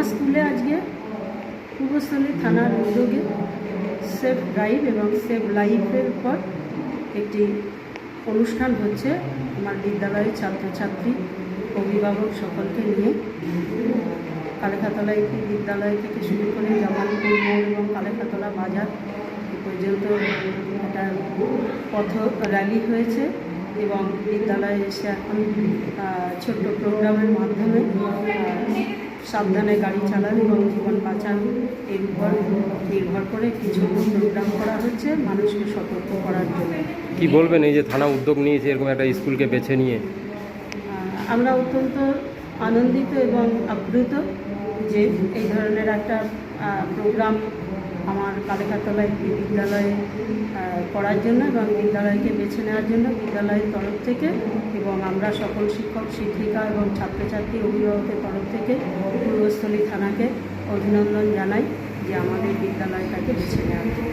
আমার স্কুলে আজকে পূর্বস্থলী থানার উদ্যোগে সেফ ড্রাইভ এবং সেফ লাইফের উপর একটি অনুষ্ঠান হচ্ছে আমার বিদ্যালয়ের ছাত্রছাত্রী, অভিভাবক সকলকে নিয়ে। কালেখাতলা একটি বিদ্যালয় থেকে শুরু করে জামালপুর মোড় এবং কালেখাতলা বাজার পর্যন্ত একটা পথ র্যালি হয়েছে এবং বিদ্যালয়ে এসে এখন ছোট্ট প্রোগ্রামের মাধ্যমে সাবধানে গাড়ি চালান এবং জীবন বাঁচান। এর উপর নির্ভর করে ছোট প্রোগ্রাম করা হচ্ছে মানুষকে সতর্ক করার জন্য। কি বলবেন এই যে থানা উদ্যোগ নিয়েছে এরকম একটা স্কুলকে বেছে নিয়ে? আমরা অত্যন্ত আনন্দিত এবং আপ্লুত যে এই ধরনের একটা প্রোগ্রাম আমার কালেকাতলা একটি বিদ্যালয়ে করার জন্য এবং বিদ্যালয়কে বেছে নেওয়ার জন্য বিদ্যালয়ের তরফ থেকে এবং আমরা সকল শিক্ষক, শিক্ষিকা এবং ছাত্রছাত্রী অভিভাবকের তরফ থেকে পূর্বস্থলী থানাকে অভিনন্দন জানাই যে আমাদের বিদ্যালয়টাকে বেছে নেওয়ার জন্য।